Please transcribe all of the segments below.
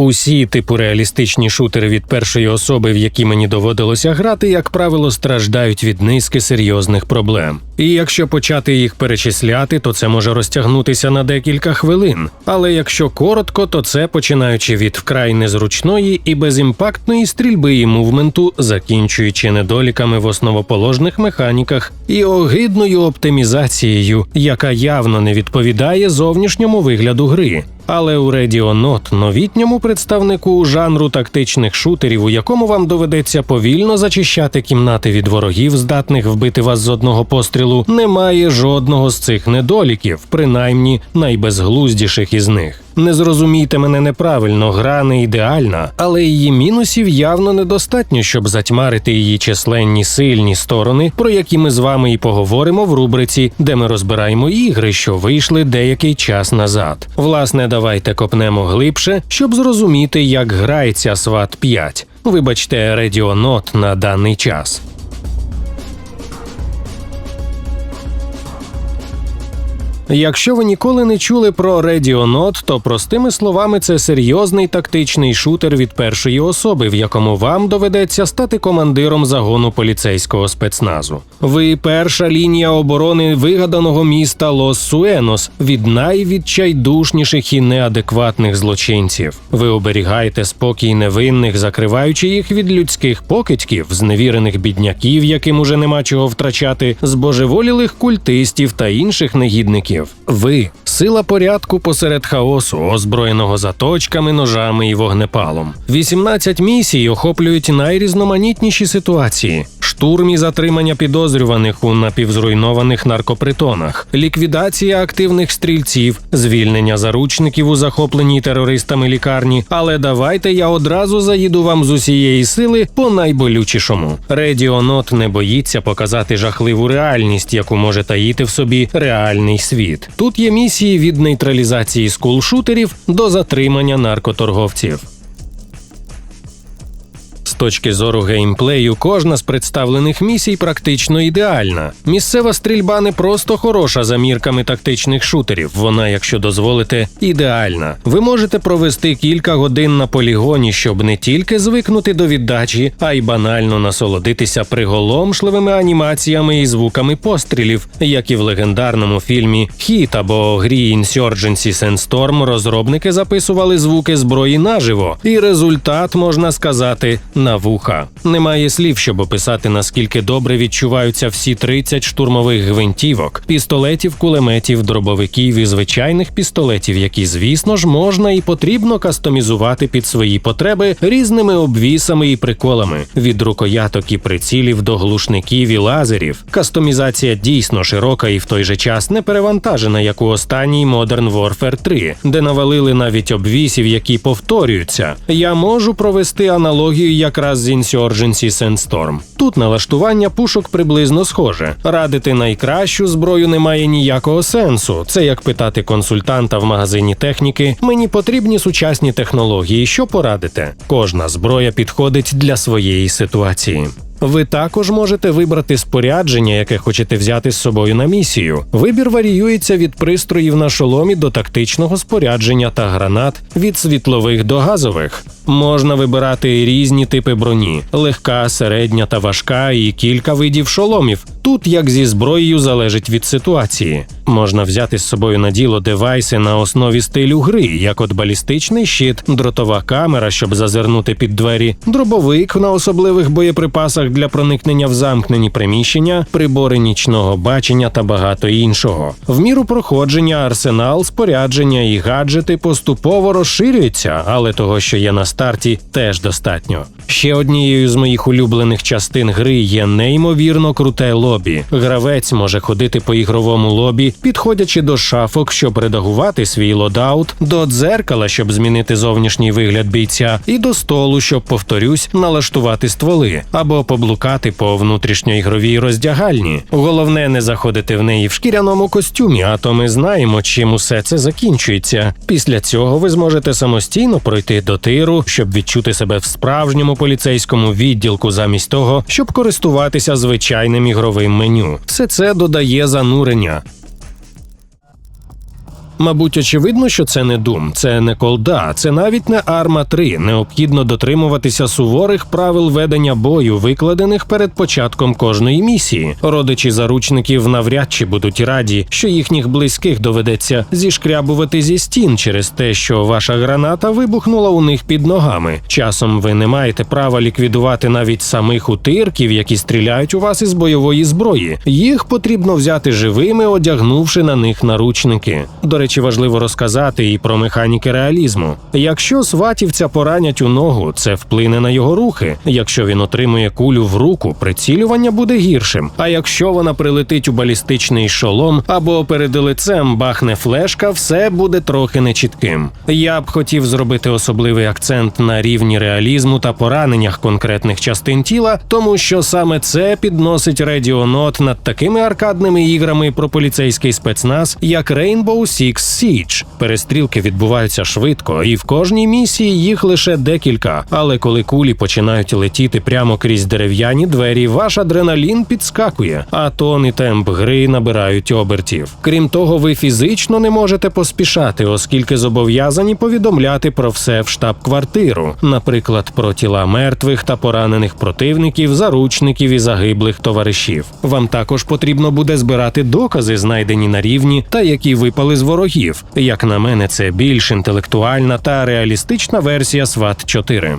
Усі типу реалістичні шутери від першої особи, в які мені доводилося грати, як правило, страждають від низки серйозних проблем. І якщо почати їх перечисляти, то це може розтягнутися на декілька хвилин. Але якщо коротко, то це починаючи від вкрай незручної і безімпактної стрільби і мувменту, закінчуючи недоліками в основоположних механіках і огидною оптимізацією, яка явно не відповідає зовнішньому вигляду гри. Але у Radio Not, новітньому представнику жанру тактичних шутерів, у якому вам доведеться повільно зачищати кімнати від ворогів, здатних вбити вас з одного пострілу, немає жодного з цих недоліків, принаймні найбезглуздіших із них. Не зрозумійте мене неправильно, гра не ідеальна, але її мінусів явно недостатньо, щоб затьмарити її численні сильні сторони, про які ми з вами і поговоримо в рубриці, де ми розбираємо ігри, що вийшли деякий час назад. Власне, давайте копнемо глибше, щоб зрозуміти, як грається SWAT 5. Вибачте, Not на даний час. Якщо ви ніколи не чули про Radio то простими словами це серйозний тактичний шутер від першої особи, в якому вам доведеться стати командиром загону поліцейського спецназу. Ви перша лінія оборони вигаданого міста Лос Суенос від найвідчайдушніших і неадекватних злочинців. Ви оберігаєте спокій невинних, закриваючи їх від людських покидьків, зневірених бідняків, яким уже нема чого втрачати, збожеволілих культистів та інших негідників. Ви сила порядку посеред хаосу, озброєного заточками, ножами і вогнепалом. 18 місій охоплюють найрізноманітніші ситуації. Штурм і затримання підозрюваних у напівзруйнованих наркопритонах, ліквідація активних стрільців, звільнення заручників у захопленій терористами лікарні. Але давайте я одразу заїду вам з усієї сили по найболючішому. Редіонот не боїться показати жахливу реальність, яку може таїти в собі реальний світ. Тут є місії від нейтралізації скулшутерів до затримання наркоторговців. Точки зору геймплею, кожна з представлених місій практично ідеальна. Місцева стрільба не просто хороша за мірками тактичних шутерів. Вона, якщо дозволите, ідеальна. Ви можете провести кілька годин на полігоні, щоб не тільки звикнути до віддачі, а й банально насолодитися приголомшливими анімаціями і звуками пострілів, як і в легендарному фільмі Хіт або грі Insurgency Sandstorm розробники записували звуки зброї наживо, і результат можна сказати на вуха. Немає слів, щоб описати наскільки добре відчуваються всі 30 штурмових гвинтівок, пістолетів, кулеметів, дробовиків і звичайних пістолетів, які, звісно ж, можна і потрібно кастомізувати під свої потреби різними обвісами і приколами від рукояток і прицілів до глушників і лазерів. Кастомізація дійсно широка і в той же час не перевантажена, як у останній Modern Warfare 3, де навалили навіть обвісів, які повторюються. Я можу провести аналогію якраз з Insurgency Sandstorm. Тут налаштування пушок приблизно схоже. Радити найкращу зброю немає ніякого сенсу. Це як питати консультанта в магазині техніки. Мені потрібні сучасні технології. Що порадите? Кожна зброя підходить для своєї ситуації. Ви також можете вибрати спорядження, яке хочете взяти з собою на місію. Вибір варіюється від пристроїв на шоломі до тактичного спорядження та гранат від світлових до газових. Можна вибирати різні типи броні: легка, середня та важка, і кілька видів шоломів. Тут, як зі зброєю, залежить від ситуації. Можна взяти з собою на діло девайси на основі стилю гри, як от балістичний щит, дротова камера, щоб зазирнути під двері, дробовик на особливих боєприпасах для проникнення в замкнені приміщення, прибори нічного бачення та багато іншого. В міру проходження арсенал, спорядження і гаджети поступово розширюються, але того, що є на старті, теж достатньо. Ще однією з моїх улюблених частин гри є неймовірно круте лобі. Гравець може ходити по ігровому лобі, підходячи до шафок, щоб редагувати свій лодаут, до дзеркала, щоб змінити зовнішній вигляд бійця, і до столу, щоб повторюсь, налаштувати стволи або поблукати по внутрішньоігровій роздягальні. Головне не заходити в неї в шкіряному костюмі, а то ми знаємо, чим усе це закінчується. Після цього ви зможете самостійно пройти до тиру, щоб відчути себе в справжньому поліцейському відділку, замість того, щоб користуватися звичайним ігровим меню. Все це додає занурення. Мабуть, очевидно, що це не дум, це не колда, це навіть не арма 3 Необхідно дотримуватися суворих правил ведення бою, викладених перед початком кожної місії. Родичі заручників навряд чи будуть раді, що їхніх близьких доведеться зішкрябувати зі стін через те, що ваша граната вибухнула у них під ногами. Часом ви не маєте права ліквідувати навіть самих утирків, які стріляють у вас із бойової зброї. Їх потрібно взяти живими, одягнувши на них наручники. До речі, важливо розказати і про механіки реалізму. Якщо сватівця поранять у ногу, це вплине на його рухи. Якщо він отримує кулю в руку, прицілювання буде гіршим. А якщо вона прилетить у балістичний шолом або перед лицем бахне флешка, все буде трохи нечітким. Я б хотів зробити особливий акцент на рівні реалізму та пораненнях конкретних частин тіла, тому що саме це підносить Note над такими аркадними іграми про поліцейський спецназ, як Rainbow Six Siege. Перестрілки відбуваються швидко, і в кожній місії їх лише декілька. Але коли кулі починають летіти прямо крізь дерев'яні двері, ваш адреналін підскакує, а тон і темп гри набирають обертів. Крім того, ви фізично не можете поспішати, оскільки зобов'язані повідомляти про все в штаб-квартиру, наприклад, про тіла мертвих та поранених противників, заручників і загиблих товаришів. Вам також потрібно буде збирати докази, знайдені на рівні та які випали з ворогів. Як на мене, це більш інтелектуальна та реалістична версія Сват 4.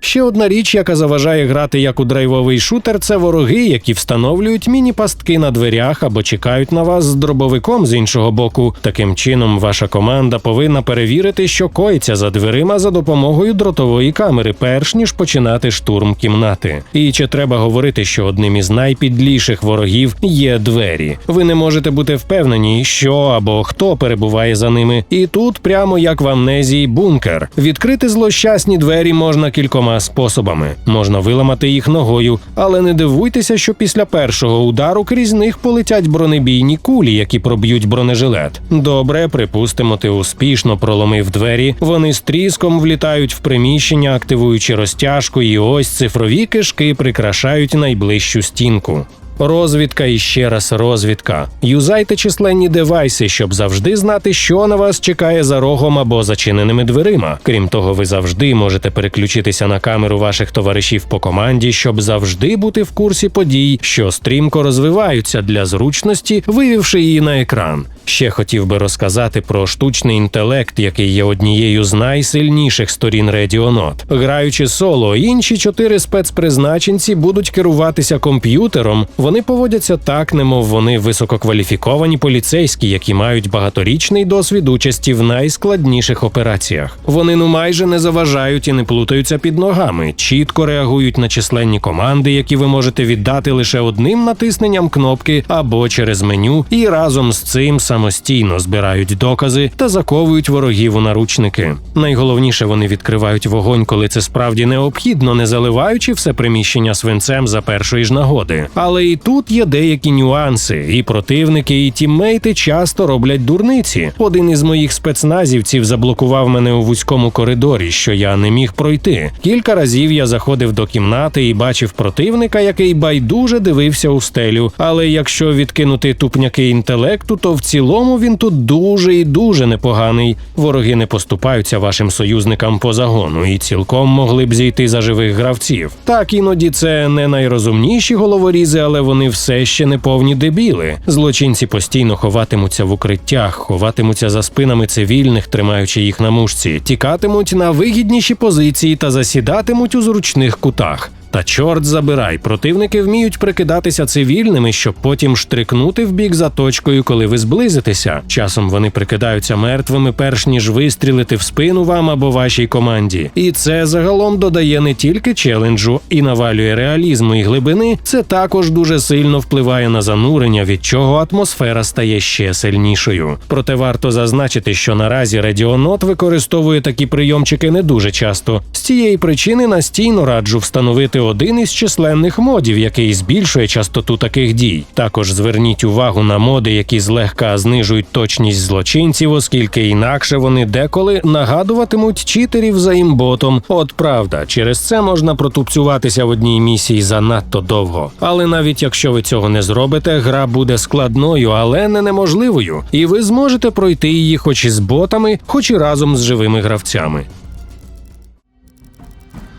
Ще одна річ, яка заважає грати як у драйвовий шутер, це вороги, які встановлюють міні-пастки на дверях або чекають на вас з дробовиком з іншого боку. Таким чином, ваша команда повинна перевірити, що коїться за дверима за допомогою дротової камери, перш ніж починати штурм кімнати. І чи треба говорити, що одним із найпідліших ворогів є двері? Ви не можете бути впевнені, що або хто перебуває за ними. І тут, прямо як в амнезії, бункер. Відкрити злощасні двері можна кількома способами. Можна виламати їх ногою, але не дивуйтеся, що після першого удару крізь них полетять бронебійні кулі, які проб'ють бронежилет. Добре, припустимо, ти успішно проломив двері. Вони з тріском влітають в приміщення, активуючи розтяжку, і ось цифрові кишки прикрашають найближчу стінку. Розвідка і ще раз розвідка. Юзайте численні девайси, щоб завжди знати, що на вас чекає за рогом або зачиненими дверима. Крім того, ви завжди можете переключитися на камеру ваших товаришів по команді, щоб завжди бути в курсі подій, що стрімко розвиваються для зручності, вивівши її на екран. Ще хотів би розказати про штучний інтелект, який є однією з найсильніших сторін Radeon Граючи соло, інші чотири спецпризначенці будуть керуватися комп'ютером. Вони поводяться так, немов вони висококваліфіковані поліцейські, які мають багаторічний досвід участі в найскладніших операціях. Вони ну майже не заважають і не плутаються під ногами, чітко реагують на численні команди, які ви можете віддати лише одним натисненням кнопки або через меню, і разом з цим самостійно збирають докази та заковують ворогів у наручники. Найголовніше вони відкривають вогонь, коли це справді необхідно, не заливаючи все приміщення свинцем за першої ж нагоди. Але і тут є деякі нюанси, і противники, і тіммейти часто роблять дурниці. Один із моїх спецназівців заблокував мене у вузькому коридорі, що я не міг пройти. Кілька разів я заходив до кімнати і бачив противника, який байдуже дивився у стелю. Але якщо відкинути тупняки інтелекту, то в цілому він тут дуже і дуже непоганий. Вороги не поступаються вашим союзникам по загону і цілком могли б зійти за живих гравців. Так іноді це не найрозумніші головорізи, але вони все ще не повні дебіли. Злочинці постійно ховатимуться в укриттях, ховатимуться за спинами цивільних, тримаючи їх на мушці, тікатимуть на вигідніші позиції та засідатимуть у зручних кутах. Та чорт забирай, противники вміють прикидатися цивільними, щоб потім штрикнути в бік за точкою, коли ви зблизитеся. Часом вони прикидаються мертвими, перш ніж вистрілити в спину вам або вашій команді. І це загалом додає не тільки челенджу і навалює реалізму і глибини. Це також дуже сильно впливає на занурення, від чого атмосфера стає ще сильнішою. Проте варто зазначити, що наразі Радіонот використовує такі прийомчики не дуже часто. З цієї причини настійно раджу встановити використати один із численних модів, який збільшує частоту таких дій. Також зверніть увагу на моди, які злегка знижують точність злочинців, оскільки інакше вони деколи нагадуватимуть читерів за імботом. От правда, через це можна протупцюватися в одній місії занадто довго. Але навіть якщо ви цього не зробите, гра буде складною, але не неможливою, і ви зможете пройти її хоч і з ботами, хоч і разом з живими гравцями.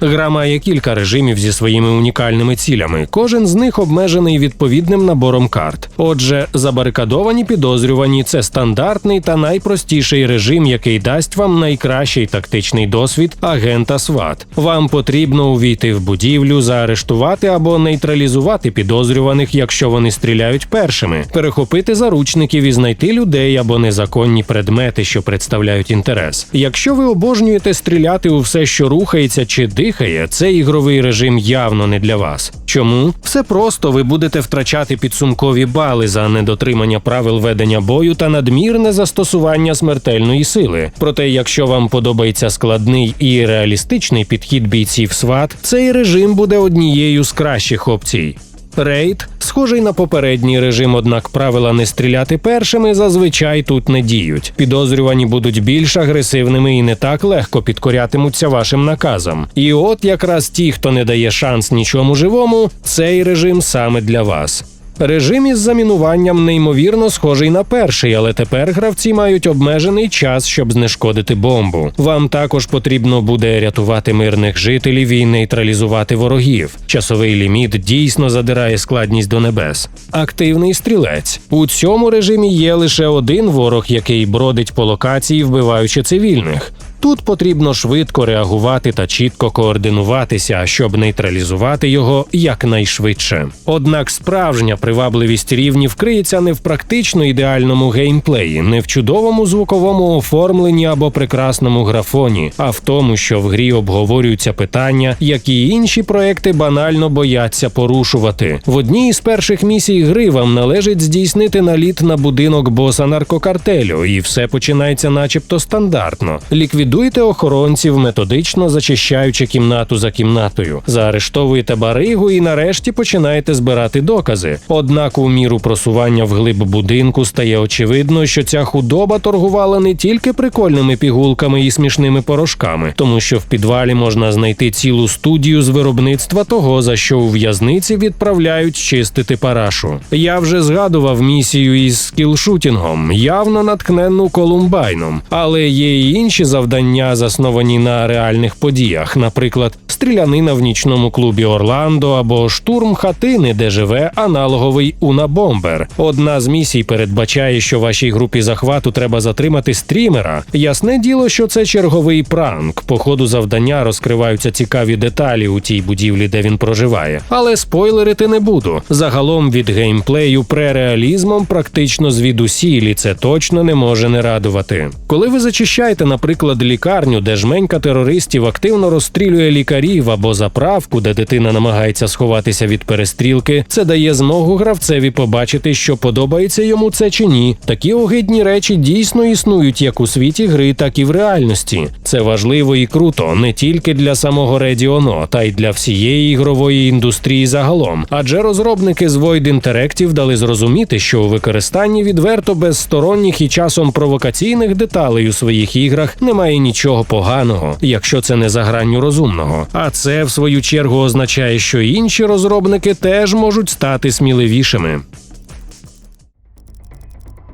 Гра має кілька режимів зі своїми унікальними цілями. Кожен з них обмежений відповідним набором карт. Отже, забарикадовані підозрювані це стандартний та найпростіший режим, який дасть вам найкращий тактичний досвід агента СВАТ. Вам потрібно увійти в будівлю, заарештувати або нейтралізувати підозрюваних, якщо вони стріляють першими, перехопити заручників і знайти людей або незаконні предмети, що представляють інтерес. Якщо ви обожнюєте стріляти у все, що рухається чи дихає, цей ігровий режим явно не для вас. Чому? Все просто ви будете втрачати підсумкові бали за недотримання правил ведення бою та надмірне застосування смертельної сили. Проте, якщо вам подобається складний і реалістичний підхід бійців СВАТ, цей режим буде однією з кращих опцій. Рейд схожий на попередній режим, однак правила не стріляти першими зазвичай тут не діють. Підозрювані будуть більш агресивними і не так легко підкорятимуться вашим наказам. І от якраз ті, хто не дає шанс нічому живому, цей режим саме для вас. Режим із замінуванням неймовірно схожий на перший, але тепер гравці мають обмежений час, щоб знешкодити бомбу. Вам також потрібно буде рятувати мирних жителів і нейтралізувати ворогів. Часовий ліміт дійсно задирає складність до небес. Активний стрілець у цьому режимі є лише один ворог, який бродить по локації, вбиваючи цивільних. Тут потрібно швидко реагувати та чітко координуватися, щоб нейтралізувати його якнайшвидше. Однак справжня привабливість рівнів криється не в практично ідеальному геймплеї, не в чудовому звуковому оформленні або прекрасному графоні, а в тому, що в грі обговорюються питання, які інші проекти банально бояться порушувати. В одній із перших місій гри вам належить здійснити наліт на будинок боса наркокартелю, і все починається, начебто, стандартно. Ліквідуйте охоронців, методично зачищаючи кімнату за кімнатою, заарештовуєте баригу і нарешті починаєте збирати докази. Однак, у міру просування вглиб будинку стає очевидно, що ця худоба торгувала не тільки прикольними пігулками і смішними порошками, тому що в підвалі можна знайти цілу студію з виробництва того, за що у в'язниці відправляють чистити парашу. Я вже згадував місію із скілшутінгом, явно наткнену Колумбайном, але є й інші завдання, засновані на реальних подіях, наприклад, стрілянина в нічному клубі Орландо або штурм хатини, де живе аналоговий Унабомбер. Одна з місій передбачає, що вашій групі захвату треба затримати стрімера. Ясне діло, що це черговий пранк. По ходу завдання розкриваються цікаві деталі у тій будівлі, де він проживає. Але спойлерити не буду. Загалом від геймплею пререалізмом практично звідусіль, і це точно не може не радувати. Коли ви зачищаєте, наприклад, лікарню, де жменька терористів активно розстрілює лікарів або заправку, де дитина намагається сховатися від перестрілки, це дає змогу гравцеві побачити, що подобається йому це чи ні. Такі огидні речі дійсно існують як у світі гри, так і в реальності. Це важливо і круто не тільки для самого Rediono, та й для всієї ігрової індустрії загалом. Адже розробники з Void Interactive дали зрозуміти, що у використанні відверто безсторонніх і часом провокаційних деталей у своїх іграх немає нічого поганого, якщо це не за гранню розумного. А це в свою чергу означає, що інші розробники теж можуть стати сміливішими.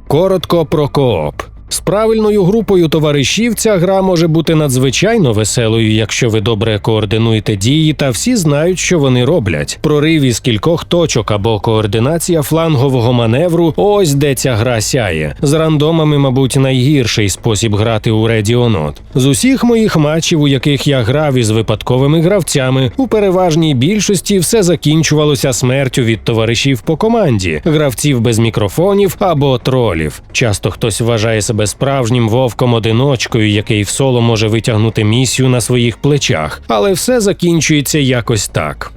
Коротко про кооп. З правильною групою товаришів ця гра може бути надзвичайно веселою, якщо ви добре координуєте дії та всі знають, що вони роблять. Прорив із кількох точок або координація флангового маневру ось де ця гра сяє. З рандомами, мабуть, найгірший спосіб грати у Redionot. З усіх моїх матчів, у яких я грав із випадковими гравцями, у переважній більшості все закінчувалося смертю від товаришів по команді, гравців без мікрофонів або тролів. Часто хтось вважає себе справжнім вовком одиночкою, який в соло може витягнути місію на своїх плечах, але все закінчується якось так.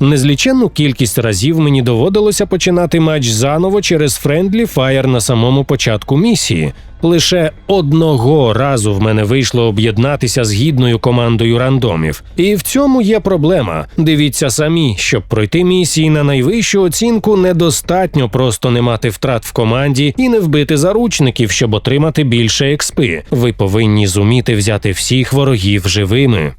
Незліченну кількість разів мені доводилося починати матч заново через френдлі фаєр на самому початку місії. Лише одного разу в мене вийшло об'єднатися з гідною командою рандомів. І в цьому є проблема. Дивіться самі, щоб пройти місії на найвищу оцінку, недостатньо просто не мати втрат в команді і не вбити заручників, щоб отримати більше експи. Ви повинні зуміти взяти всіх ворогів живими.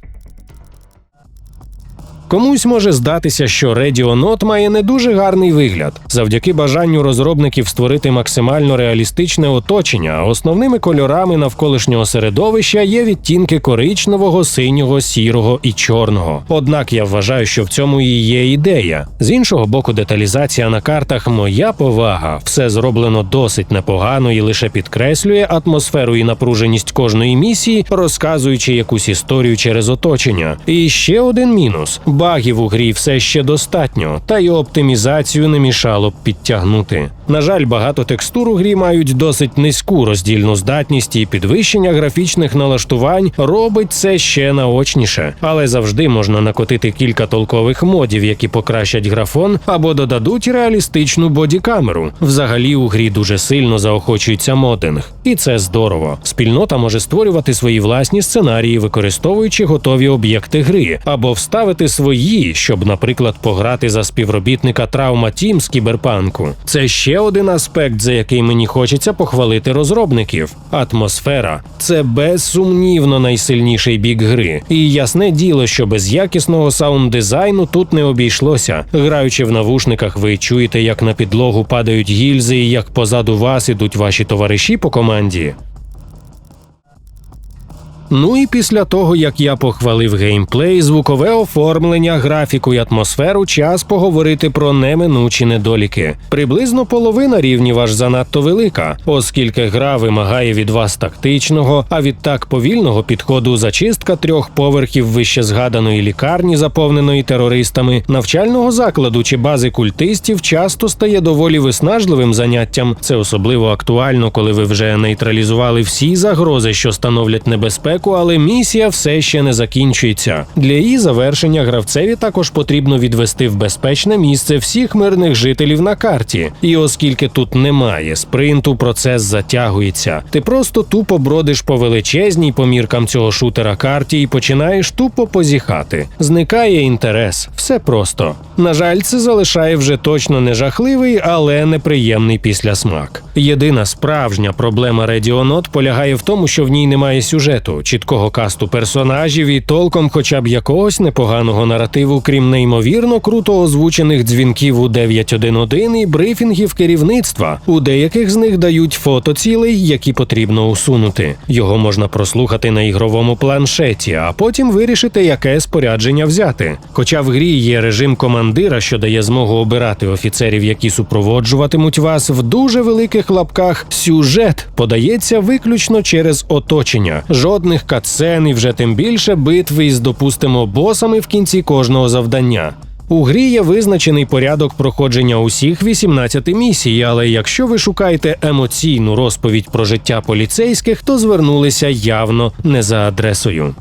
Комусь може здатися, що Radio Note має не дуже гарний вигляд завдяки бажанню розробників створити максимально реалістичне оточення. Основними кольорами навколишнього середовища є відтінки коричневого, синього, сірого і чорного. Однак я вважаю, що в цьому і є ідея. З іншого боку, деталізація на картах моя повага. Все зроблено досить непогано і лише підкреслює атмосферу і напруженість кожної місії, розказуючи якусь історію через оточення. І ще один мінус багів у грі все ще достатньо, та й оптимізацію не мішало б підтягнути. На жаль, багато текстур у грі мають досить низьку роздільну здатність, і підвищення графічних налаштувань робить це ще наочніше, але завжди можна накотити кілька толкових модів, які покращать графон або додадуть реалістичну бодікамеру. Взагалі у грі дуже сильно заохочується модинг, і це здорово. Спільнота може створювати свої власні сценарії, використовуючи готові об'єкти гри, або вставити свої, щоб, наприклад, пограти за співробітника Травма Тім з кіберпанку. Це ще один аспект, за який мені хочеться похвалити розробників. Атмосфера це безсумнівно найсильніший бік гри. І ясне діло, що без якісного саунд-дизайну тут не обійшлося. Граючи в навушниках, ви чуєте, як на підлогу падають гільзи, і як позаду вас ідуть ваші товариші по команді. Ну і після того, як я похвалив геймплей, звукове оформлення, графіку і атмосферу, час поговорити про неминучі недоліки. Приблизно половина рівнів аж занадто велика, оскільки гра вимагає від вас тактичного, а відтак повільного підходу зачистка трьох поверхів вище згаданої лікарні, заповненої терористами, навчального закладу чи бази культистів часто стає доволі виснажливим заняттям. Це особливо актуально, коли ви вже нейтралізували всі загрози, що становлять небезпеку але місія все ще не закінчується. Для її завершення гравцеві також потрібно відвести в безпечне місце всіх мирних жителів на карті. І оскільки тут немає спринту, процес затягується. Ти просто тупо бродиш по величезній поміркам цього шутера карті і починаєш тупо позіхати. Зникає інтерес, все просто. На жаль, це залишає вже точно не жахливий, але неприємний післясмак. Єдина справжня проблема Note полягає в тому, що в ній немає сюжету чіткого касту персонажів і толком, хоча б якогось непоганого наративу, крім неймовірно круто озвучених дзвінків у 911 і брифінгів керівництва. У деяких з них дають фото цілей, які потрібно усунути. Його можна прослухати на ігровому планшеті, а потім вирішити, яке спорядження взяти. Хоча в грі є режим командира, що дає змогу обирати офіцерів, які супроводжуватимуть вас в дуже великих лапках. Сюжет подається виключно через оточення. Жодних катсцен і вже тим більше битви із допустимо босами в кінці кожного завдання. У грі є визначений порядок проходження усіх 18 місій, але якщо ви шукаєте емоційну розповідь про життя поліцейських, то звернулися явно не за адресою.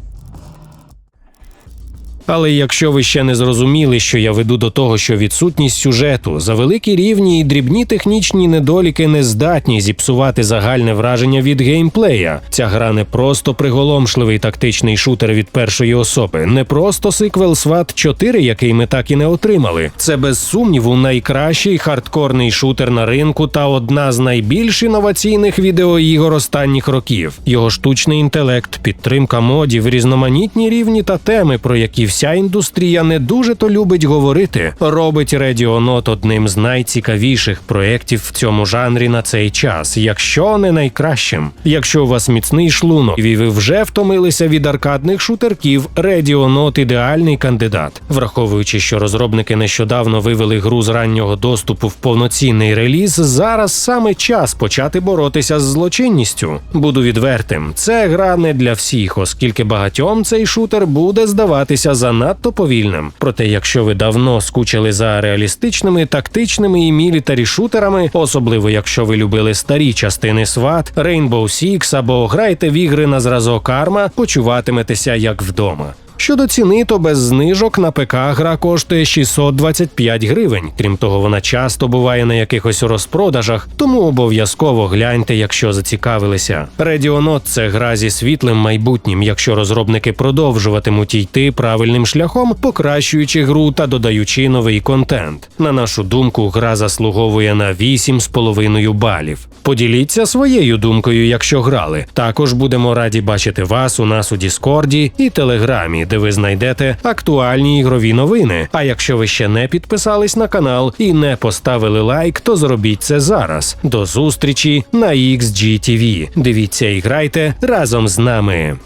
Але якщо ви ще не зрозуміли, що я веду до того, що відсутність сюжету, за великі рівні і дрібні технічні недоліки не здатні зіпсувати загальне враження від геймплея. Ця гра не просто приголомшливий тактичний шутер від першої особи, не просто сиквел SWAT 4, який ми так і не отримали. Це без сумніву найкращий хардкорний шутер на ринку та одна з найбільш інноваційних відеоігор останніх років. Його штучний інтелект, підтримка модів, різноманітні рівні та теми, про які вся індустрія не дуже то любить говорити, робить Note одним з найцікавіших проєктів в цьому жанрі на цей час, якщо не найкращим. Якщо у вас міцний шлунок і ви вже втомилися від аркадних шутерків, Note – ідеальний кандидат, враховуючи, що розробники нещодавно вивели гру з раннього доступу в повноцінний реліз. Зараз саме час почати боротися з злочинністю. Буду відвертим, це гра не для всіх, оскільки багатьом цей шутер буде здаватися занадто повільним. Проте, якщо ви давно скучили за реалістичними, тактичними і мілітарі шутерами, особливо якщо ви любили старі частини SWAT, Rainbow Six або граєте в ігри на зразок Arma, почуватиметеся як вдома. Щодо ціни, то без знижок на ПК гра коштує 625 гривень. Крім того, вона часто буває на якихось розпродажах, тому обов'язково гляньте, якщо зацікавилися. Redionot – це гра зі світлим майбутнім, якщо розробники продовжуватимуть йти правильним шляхом, покращуючи гру та додаючи новий контент. На нашу думку, гра заслуговує на 8,5 балів. Поділіться своєю думкою, якщо грали. Також будемо раді бачити вас у нас у Діскорді і Телеграмі, де ви знайдете актуальні ігрові новини. А якщо ви ще не підписались на канал і не поставили лайк, то зробіть це зараз. До зустрічі на XGTV. Дивіться і грайте разом з нами.